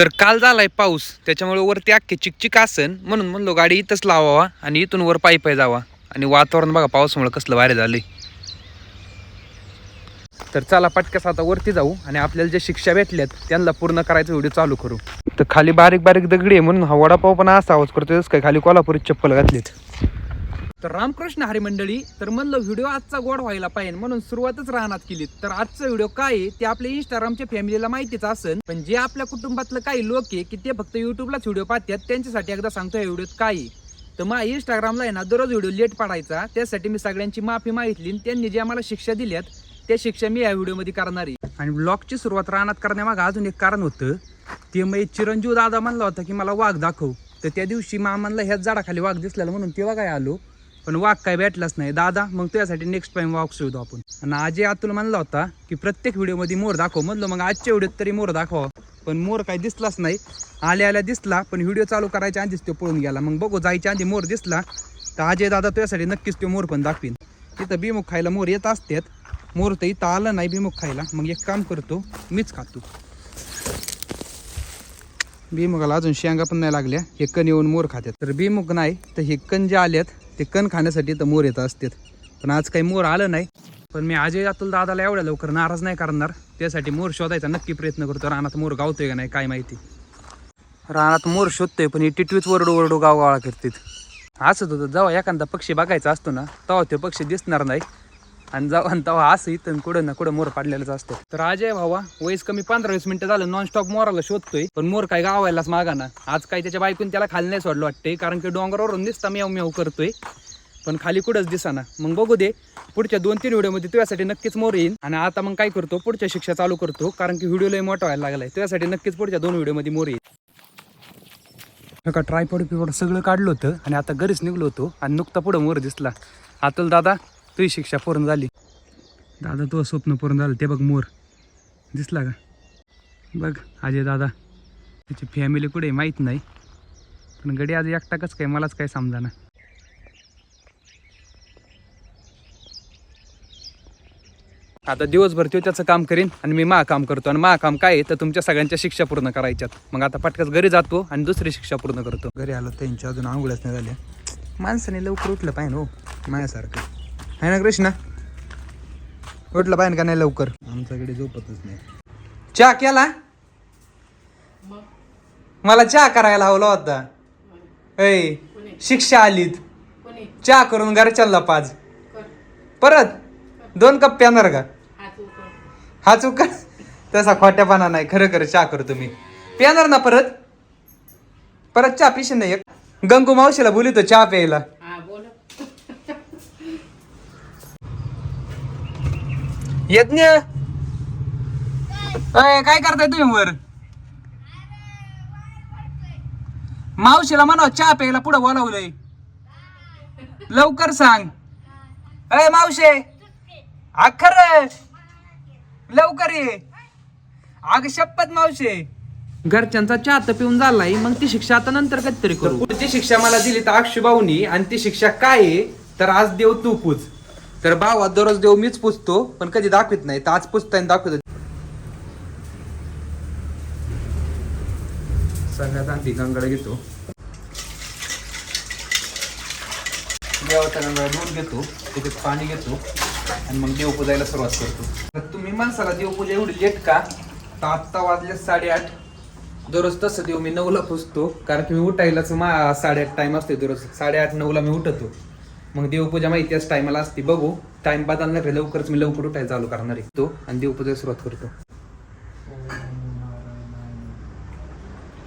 तर काल झालाय पाऊस त्याच्यामुळे वरती अख्खे चिकचिक आसन म्हणून म्हणलो गाडी इथंच लावावा आणि इथून वर पायी पायी जावा. आणि वातावरण बघा पावसामुळे कसलं भारी झाले तर चला पटक्यास आता वरती जाऊ आणि आपल्याला जे शिक्षा भेटल्यात त्यांना पूर्ण करायचं व्हिडिओ चालू करू. तर खाली बारीक बारीक दगडी आहे म्हणून हा वडापाव पण असा आवाज करतोय काय खाली कोल्हापुरी चप्पल घातलीत. तर रामकृष्ण हरी मंडळी तर म्हणलं व्हिडिओ आजचा गोड व्हायला पाहिजे म्हणून सुरुवातच राहणार केली तर आजचा व्हिडिओ काय आहे ते आपल्या इंस्टाग्रामच्या फॅमिलीला माहितीच असेल पण जे आपल्या कुटुंबातलं काही लोक आहे की ते फक्त युट्यूबलाच व्हिडिओ पाहतात त्यांच्यासाठी एकदा सांगतो या व्हिडिओत काय आहे. तर मग इंस्टाग्रामला आहे ना दररोज व्हिडिओ लेट पाडायचा त्यासाठी मी सगळ्यांची माफी मागितली आणि त्यांनी जे आम्हाला शिक्षा दिल्यात त्या शिक्षा मी या व्हिडिओमध्ये करणार आहे. आणि ब्लॉगची सुरुवात रानात करण्यामागं अजून एक कारण होतं ते मग चिरंजीव दादा म्हणला होता की मला वाघ दाखव. तर त्या दिवशी मामांना ह्याच झाडाखाली वाघ दिसलेला. म्हणून तेव्हा काय आलो पण वाघ काय भेटलाच नाही. दादा मग तुझ्यासाठी नेक्स्ट टाइम वाघ शोधू आपण. आणि आजी अतुल म्हणला होता की प्रत्येक व्हिडिओमध्ये मोर दाखव. म्हणलं मग आजच्या व्हिडिओत तरी मोर दाखवा. पण मोर काय दिसलाच नाही. आल्या आल्या दिसला पण व्हिडिओ चालू करायच्या आधीच तो पळून गेला. मग बघू जायच्या आधी मोर दिसला तर अजय दादा तुझ्यासाठी नक्कीच तो मोर पण दाखवीन. तिथं भीमुख खायला मोर येत असतात. मोर तर इथं आलं नाही भीमुख खायला. मग एक काम करतो मीच खातो. भीमुगाला अजून शेंगा पण नाही लागल्या. हे कण येऊन मोर खात्यात. तर भीमुख नाही तर हे कण जे आल्यात ते कण खाण्यासाठी तर मोर येत असतात. पण आज काही मोर आलं नाही. पण मी आजही अतुल दादाला एवढ्या लवकर नाराज नाही करणार. त्यासाठी मोर शोधायचा नक्की प्रयत्न करतो. रानात मोर गावतोय का नाही काय माहिती. रानात मोर शोधतोय पण ही टिटवीच वरडू वरडू गावगाळा करतात. असं होतं जेव्हा एखादा पक्षी बघायचा असतो ना तेव्हा ते पक्षी दिसणार नाही. आणि जेव्हा तेव्हा असं इथं कुठं ना कुठं मोर पाडलेलाच असतो. तर अजय भावा वयस कमी पंधरा वीस मिनिटं झालं नॉन स्टॉप मोराला शोधतोय. पण मोर काय गावायलाच मागा ना. आज काय त्याच्या बायकून त्याला खाली नाही सोडलं वाटते कारण की डोंगरावरून दिसता मेव मेव करतोय. पण खाली कुठंच दिसाना. मग बघू दे पुढच्या दोन तीन व्हिडिओमध्ये तुझ्यासाठी नक्कीच मोर येईल आणि आता मग काय करतो पुढच्या शिक्षा चालू करतो कारण की व्हिडिओ लय मोठा व्हायला लागलाय. तुझ्यासाठी नक्कीच पुढच्या दोन व्हिडिओमध्ये मोर येईल का ट्रायपॉड पिपॉड सगळं काढलं होतं आणि आता घरीच निघलो होतो आणि नुकता पुढं मोर दिसला. आतल दादा तुझी शिक्षा पूर्ण झाली. दादा तुझं स्वप्न पूर्ण झालं. ते बघ मोर. दिसला का? बघ अजय दादा. त्याची फॅमिली कुठे माहीत नाही. पण गडी आज एकटाकच काय मलाच काय समजाना. आता दिवसभर तो त्याचं काम करीन आणि मी मा काम करतो. आणि मा काम काय आहे? तर तुमच्या सगळ्यांच्या शिक्षा पूर्ण करायच्यात. मग आता पटकस घरी जातो आणि दुसरी शिक्षा पूर्ण करतो. घरी आलो त्यांच्या अजून आंघोळ्याच नाही झाल्या. माणसाने लवकर उठलं पाहिजे हो माझ्यासारखं. आहे ना कृष्णा? उठलं पाहिजे का नाही लवकर? आमच्याकडे झोपतच नाही. चहा केला? मला चहा करायला हवला होता. ऐ शिक्षा आलीत. चहा करून घरच्याला पाच परत? दोन कप प्यानार का? हा चुका तसा खोट्यापणा नाही खरं खरं चहा करतो मी प्यानार ना परत? परत चहा पिशी नाही एक. गंगू मावशीला बोलितो चहा प्यायला. यज्ञ? अय काय करताय तुम्ही वर? मावशीला म्हणा चहा प्यायला पुढे बोलावलंय. लवकर सांग. अय मावशे. अखर लवकर ये. अग शपथ मावशे. घरच्यांचा चहा तर पिऊन झालाय मग ती शिक्षा आता नंतर कधीतरी करू. पुढची शिक्षा मला दिली तर अक्षुभाऊनी आणि ती शिक्षा काय आहे तर आज देव तू पूज. तर भावा दररोज देव मीच पुजतो पण कधी दाखवित नाही तर आज पुजताय दाखवत. सगळ्यात आधी गंगड घेतो. देवाचा गंगड धुवून घेतो त्याच्यात पाणी घेतो आणि मग देवपूजायला सुरुवात करतो. तर तुम्ही माणसाला देवपूजा एवढी लेट का? तर आत्ता वाजले साडेआठ. दररोज तसं देव मी नऊला पुजतो कारण की मी उठायलाच मा साडेआठ टाइम असते दररोज. साडेआठ नऊला मी उठतो. मग देवपूजा माहिती त्याच टायमाला असते. बघू. टाइम बदलणार आहे लवकरच मी लवकर उठायला चालू करणार आहे. तो. आणि देवपूजा सुरुवात करतो.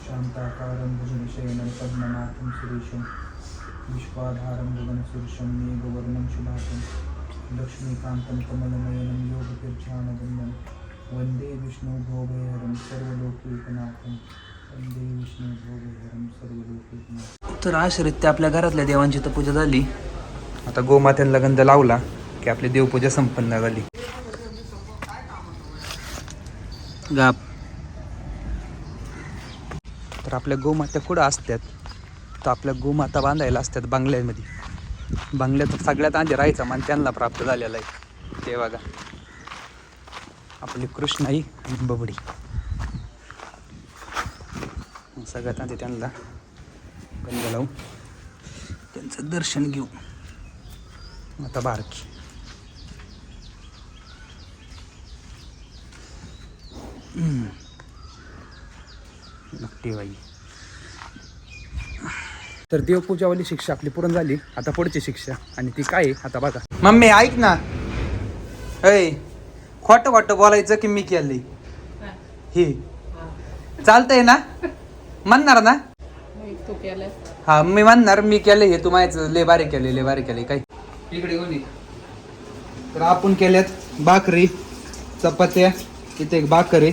शांताकारं भुजविषयनं पद्मनाथं सुरेशं विश्वाधारं गगनसुरशं मेघवर्णं शुभाकं लक्ष्मीकान्तं कमलनयनं योगतीर्थ्यानगम्यं वन्दे विष्णु वंदे सर्वलोकैकनाथं वन्दे विष्णु भोगेहरं सर्वलोकैकनाथं तर आश्रित आपल्या घरातल्या देवांची तर पूजा झाली. आता गोमात्यांना गंध लावला की आपली देवपूजा संपन्न झाली. गाप. तर आपल्या गोमात्या कुठं असतात तर आपल्या गोमाता बांधायला असतात बंगल्यामध्ये. बंगल्यात सगळ्यात आधी राहायचा मान त्यांना प्राप्त झालेला आहे. ते बघा. आपली कृष्णाई आणि बबडी. सगळ्यात आधी त्यांना गंध लावू त्यांचं दर्शन घेऊ. आता बारकी. नक्की बाई. तर देवपूजावाली शिक्षा आपली पूर्ण झाली. आता पुढची शिक्षा. आणि ती काय आहे? आता बघा. मम्मी ऐक ना. ऐ खोटं खोटं बोलायचं की मी केलंय? हे. चालतंय ना? म्हणणार ना? तू केलं हा मी म्हणणार मी केले हे. तू माहिती ले बारे केले ले बारे केले काय? इकडे ये. तर आपण केल्यात भाकरी चपात्या इथे एक भाकर आहे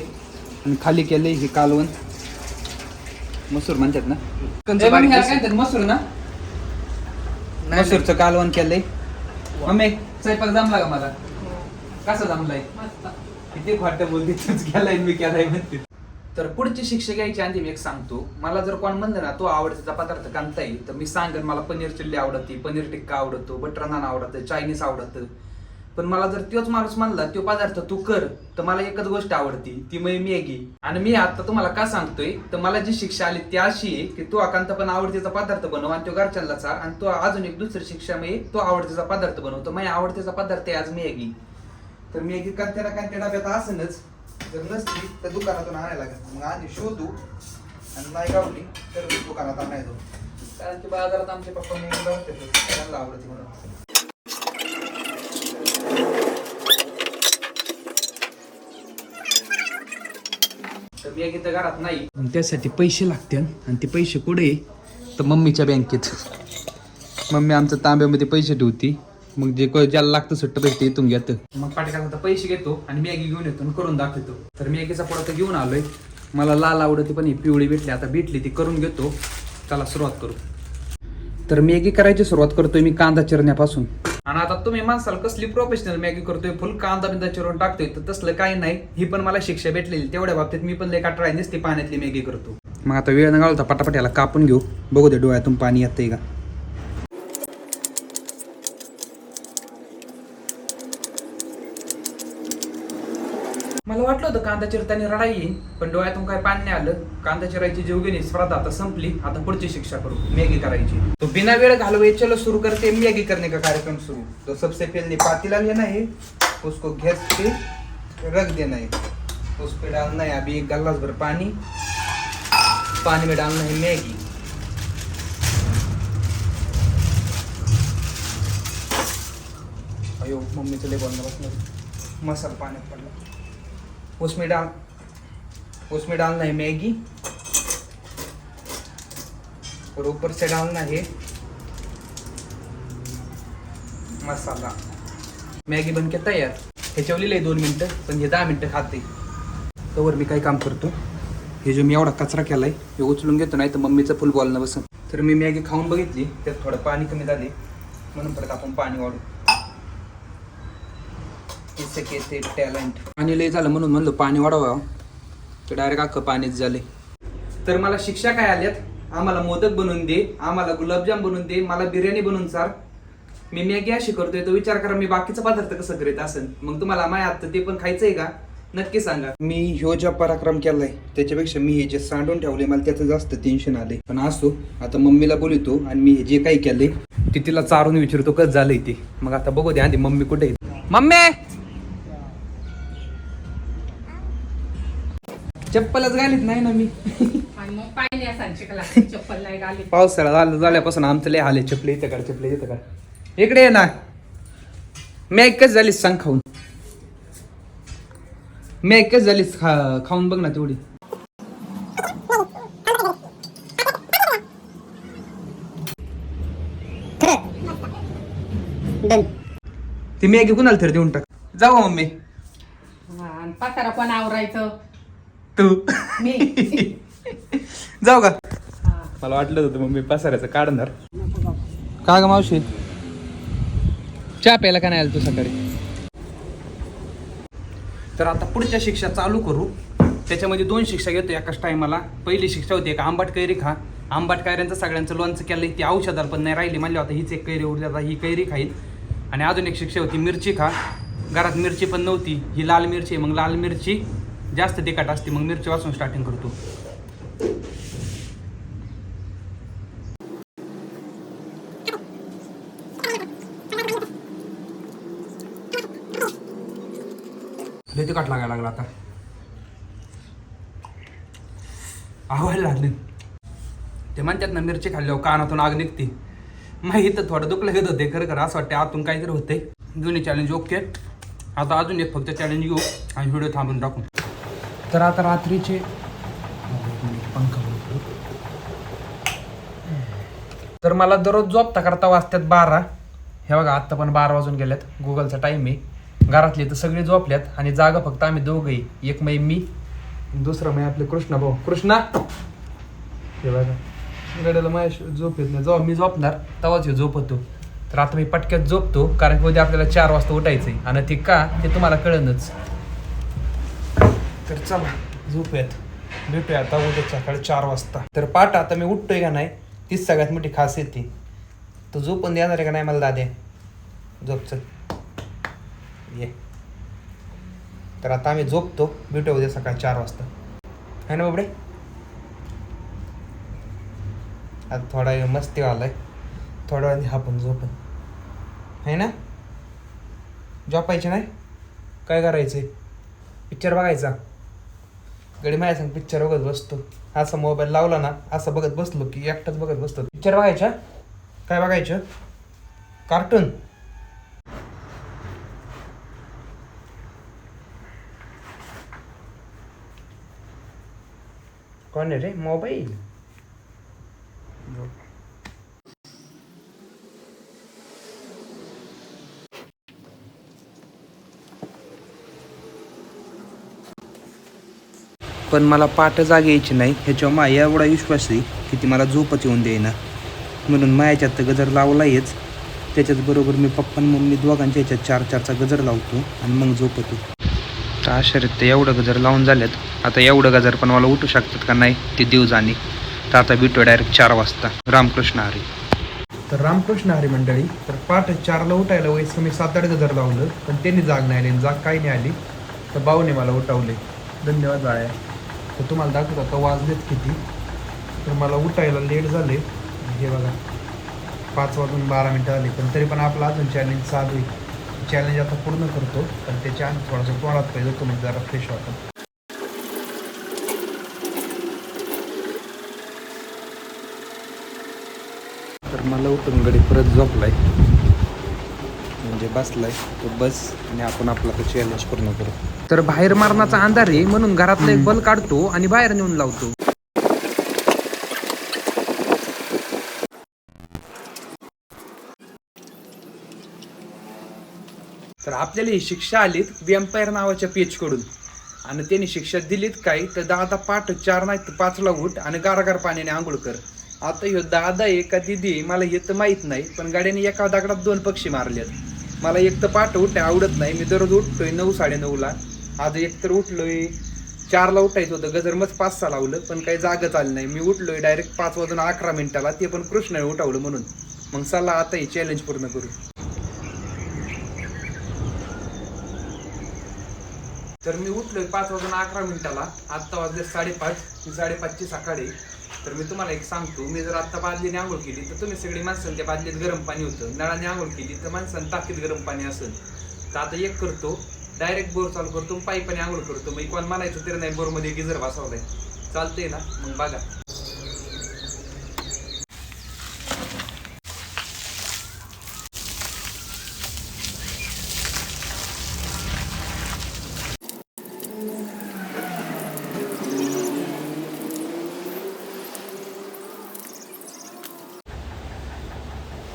आणि खाली केले हे कालवण. मसूर म्हणतात ना? मसूर ना? मसूरचं कालवण केलंय मम्मी. स्वयंपाक जमला का मला? कसा जमलाय? किती खोटं बोलते तूच केलाय मी केलाय म्हणते. तर पुढची शिक्षा घ्यायची आधी मी एक सांगतो. मला जर कोण म्हणलं ना तो आवडतीचा पदार्थ कांता येईल तर मी सांगेन मला पनीर चिल्ली आवडते पनीर टिक्का आवडतो बटर नान आवडतं चायनीज आवडतं. पण मला जर तोच माणूस म्हणला तो पदार्थ तू कर तर मला एकच गोष्ट आवडती ती म्हणजे मॅगी. आणि मी आता तुम्हाला का सांगतोय तर मला जी शिक्षा आली ती अशी आहे की तो अकांत पण आवडतीचा पदार्थ बनव आणि तो घरच्यांना चार आणि तो अजून एक दुसरी शिक्षा म्हणजे तो आवडतीचा पदार्थ बनवतो. माझ्या आवडतीचा पदार्थ आहे आज मॅगी. तर मेगी कांत्याला कांत्या डब्यात असनच जर नसली तर दुकानातून आणायला लागेल. मग आधी शोधू आणि नाही गावली तर दुकानात आणायचो. कारण की बाजारात आमचे पप्पा मी त्यांना आवडते म्हणून. तर मी घरात नाही. त्यासाठी पैसे लागतील आणि ते पैसे कुठे तर मम्मीच्या बँकेत. मम्मी आमच्या तांब्यामध्ये पैसे ठेवती. मग जे को- ज्याला लागतं सुट्ट पैसे इथून घेतं. मग पाठीकाचा पैसे घेतो आणि मॅगी घेऊन येतो आणि करून दाखवतो. तर मॅगीचा पुढं तर घेऊन आलोय. मला लाल आवडते पण ही पिवळी भेटली. आता भेटली ती करून घेतो. त्याला सुरुवात करू. तर मॅगी करायची सुरुवात करतोय मी कांदा चिरण्यापासून. आणि आता तुम्ही माणसाला कसली प्रोफेशनल मॅगी करतोय? फुल कांदा बिंदा चिरून टाकतोय. तर तसलं काही नाही. ही पण मला शिक्षा भेटलेली. तेवढ्या बाबतीत मी पण लेखा ट्राय नसते पाण्यातली मॅगी करतो. मग आता वेळ न घालता पटापट याला कापून घेऊ. बघू दे डोळ्यातून पाणी येतंय का मला वाटलं होतं कांदा चिरताना रडाई येईन पण डोळ्यातून काय पाणी नाही आलं. कांदा चिरायची जीवघेणी स्पर्धा आता संपली. आता पुढची शिक्षा करू. मॅगी करायची. तो बिना वेळ घालवे चलो सुरू करते मॅगी करणे का कार्यक्रम सुरू? तो सबसे पहले पातीला लेना है उसको गैस पे रख देना है उस पे डालना है अभी एक गिलास भर पानी पानी में डालना है मैगी. अयो मम्मी लय बस बसणार मसाला पाण्यात पडला. उसमें डाल उसमें डालना है मैगी। और ऊपर से डालना है मसाला। मॅगी बनके तयार। ह्याच्यावर लिहिलंय दोन मिनटं पण हे दहा मिनटं खाते। तोवर मी काय काम करतो हे जो मी एवढा कचरा केलाय हे उचलून घेतो नाही तर मम्मीचं फुल बॉलनं बसन. तर मी मॅगी खाऊन बघितली त्यात थोडं पाणी कमी झाले म्हणून परत आपण पाणी वाढू इससे टॅलेंट आणि लय झालं म्हणून म्हणलं पाणी वाढवा तर डायरेक्ट अख्खं पाणीच झाले तर मला शिक्षा काय आल्यात? आम्हाला मोदक बनवून दे आम्हाला गुलाबजाम बनवून दे मला बिर्याणी बनवून चार. मी मॅगी अशी करतोय तो विचार करा मी बाकीचा पदार्थ कसं करीत असेल मग तुम्हाला माय आता ते पण खायचं आहे का? नक्की सांगा. मी ह्यो ज्या पराक्रम केलाय त्याच्यापेक्षा मी हे जे सांडून ठेवले मला त्याचं जास्त टेन्शन आले पण असो आता मम्मीला बोलतो आणि मी हे जे काही केलंय ते तिला चारून विचारतो कसं झालंय ते? मग आता बघू दे आधी मम्मी कुठे आहे मम्मी! चप्पलच घालीत नाही ना मी. आणि मग पाहिजे असाल चप्पल नाही घाली पावसाळा झालं झाल्यापासून आमचं लय हाले चपले इथं कर चपले इथं कर इकडे ये ना. मी ऐकच झालीस सांग खाऊन. मी ऐकच झालीस खा खाऊन बघ ना तेवढी. ती मॅगी कुणाला तरी देऊन टाक. जाऊ मम्मी. आणि पसारा पण आवरायचं. तू. मी. जाऊ का? हा. मला वाटलं होतं मम्मी पसाऱ्याचं काढणार का ग मावशी? चहा प्यायला का नाही आलं तू सकाळी? तर आता पुढच्या शिक्षा चालू करू. त्याच्यामध्ये दोन शिक्षा घेतो एकाच टायमाला. पहिली शिक्षा होती एक आंबाट कैरी खा. आंबाट कैऱ्यांचं सगळ्यांचं लोणचं केलं ती औषधाला पण नाही राहिली. म्हणले होता हीच एक कैरी उरली आता ही कैरी खाईल आणि अजून एक शिक्षा होती मिरची खा. घरात मिरची पण नव्हती. ही लाल मिरची आहे मग लाल मिरची जास्त तिखट असते मग मिरची वाचून स्टार्टिंग करतो. तिखट लागायला लागला आता. आवायला लागले. ते म्हणतात ना मिरची खाल्ल्यावर कानातून आग निघते. माहीत तर थोडं दुखलं घेत होते खरं खरं असं वाटतं आतून काहीतरी होते दोन्ही चॅलेंज ओके आता अजून एक फक्त चॅलेंज घेऊ आणि व्हिडिओ थांबून टाकू. तर आता रात्रीचे पंखा तर मला दररोज झोपता करता वाजतात बारा. हे बघा आत्ता पण बारा वाजून गेल्यात गुगलचा टाईम आहे. घरातले तर सगळे झोपल्यात आणि जागा फक्त आम्ही दोघंही. एक मै मी दुसरा मै आपले कृष्णा भाऊ. कृष्णा! हे बघा. गड्याला माझ्या झोप येत नाही. जेव्हा मी झोपणार तेव्हाच हे झोप होतो तर आता मी पटक्यात झोपतो कारण की उद्या आपल्याला चार वाजता उठायचं आहे आणि ते का ते तुम्हाला कळणच तर चला झोपूयात भेटूया आता उद्या सकाळी चार वाजता. तर पाठ आता मी उठतोय का नाही तीच सगळ्यात मोठी खास येते. तो झोपून देणार आहे का नाही मला दादे? झोप चल. ये. तर आता आम्ही झोपतो. भेटूया उद्या सकाळी चार वाजता. है ना बाबडे? आता थोडा वेळ मस्ती आलाय थोडा वेळ हा पण झोपन. है ना? झोपायचे नाही? काय करायचं पिक्चर बघायचा. गडी माझ्या सांग पिक्चर बघत बसतो. असा मोबाईल लावला ना असं बघत बसलो की एकटाच बघत बसतो. पिक्चर बघायचा? काय बघायचं? कार्टून कोण रे? मोबाईल पण मला पाठ जाग यायची नाही ह्याच्यावर माया एवढा विश्वास आहे की ती मला झोपच येऊन देईना. म्हणून मायाच्यात तर गजर लावलायच. त्याच्याच बरोबर मी पप्पा आणि मम्मी दोघांच्या ह्याच्यात चार चारचा गजर लावतो आणि मग झोपतो. तर आश्चर्यात तर एवढं गजर लावून झाल्यात आता एवढं गजर पण मला उठू शकतात का नाही ते देव जाणे. तर आता भेटू डायरेक्ट चार वाजता. रामकृष्ण हरी. तर रामकृष्ण हरी मंडळी तर पाठ चारला उठायला वयस मी सात आठ गजर लावलं पण त्यांनी जाग नाही आली जाग काही नाही आली. तर भाऊने मला उठवले. धन्यवाद बाळ्या. तर तुम्हाला दाखवत आता वाजलेत किती. तर मला उठायला लेट झाले. हे बघा पाच वाजून बारा मिनटं आली. पण तरी पण आपला अजून चॅलेंज चालू आहे. चॅलेंज आता पूर्ण करतो. पण त्याच्या आधी थोडासा तोंडात पाहिजे तो म्हणजे जरा फ्रेश वाटतं. तर मला उठून गडी परत झोपलाय. म्हणजे बसलाय. तो बस आणि आपण आपला तो चॅलेंज पूर्ण करू. तर बाहेर मारण्याचा अंधार आहे म्हणून घरातला एक बल काढतो आणि बाहेर नेऊन लावतो. तर आपल्याला ही शिक्षा आलीत वेम्पायर नावाच्या पेजकडून. आणि त्यांनी शिक्षा दिलीत काय तर दादा पाठ चार नाही तर पाचला उठ आणि गारगार पाण्याने आंघोळ कर. आता ह्यो दादा आहे का दिदी मला हे तर माहीत नाही पण गाड्याने एका दगडात दोन पक्षी मारलेत. मला एक तर पाठ उठ आवडत नाही मी दररोज उठतोय नऊ साडे ला आज एक तर उठलोय चारला उठायचं होतं गजर मग पाच सहा लावलं पण काही जागच आली नाही. मी उठलोय डायरेक्ट पाच वाजून अकरा मिनिटाला ते पण कृष्णाने उठावलं म्हणून. मग चला आता हे चॅलेंज पूर्ण करू. तर मी उठलोय पाच वाजून अकरा मिनिटाला आत्ता वाजले साडेपाच मी साडेपाचची सकाळी तर मी तुम्हाला एक सांगतो मी जर आत्ता बादलीने आंघोळ केली तर तुम्ही सगळी माणसांनी त्या बादलीत गरम पाणी होतं. नळाने आंघोळ केली तर माणसं टाकीत गरम पाणी असेल. तर आता एक करतो डायरेक्ट बोर चालू करतो पाईपाने आंघोळ करतो. मग कोण म्हणायचं तरी नाही बोरमध्ये गिजर बसवलाय. चालतंय ना? मग बघा.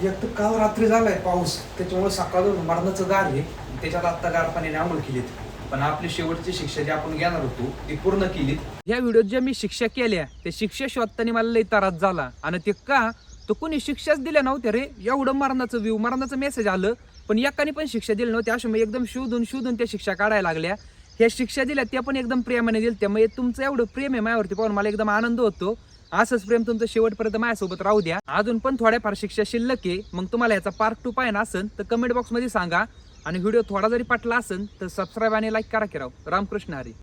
एक तर काल रात्री झालाय पाऊस. त्याच्यामुळे सकाळून मरणाचं गार आहे. त्याच्यात आत्ता गार आंघोळ केलीत. पण आपली शेवटची शिक्षा जी आपण घेणार होतो ती पूर्ण केलीत. या व्हिडिओत ज्या मी शिक्षा केल्या ते शिक्षा शोधताना मला लई त्रास झाला. आणि ते का? तो कोणी शिक्षाच दिल्या नव्हत्या रे. एवढं मरणाचं व्ह्यू मरणाचं मेसेज आलं. पण एकाने पण शिक्षा दिली नव्हती. अशा मग एकदम शोधून शोधून त्या शिक्षा काढायला लागल्या. ह्या शिक्षा दिल्या त्या पण एकदम प्रेमाने दिल्या. त्यामुळे तुमचं एवढं प्रेम आहे माझ्यावरती पाहून मला एकदम आनंद होतो. असंच प्रेम तुमचं शेवटपर्यंत माझ्यासोबत राहू द्या. अजून पण थोड्याफार शिक्षा शिल्लक आहे. मग तुम्हाला याचा पार्ट टू पाहिजे असेल तर कमेंट बॉक्समध्ये सांगा. आणि व्हिडिओ थोडा जरी पटला असेल तर सबस्क्राईब आणि लाईक करा की राव. रामकृष्ण हरी.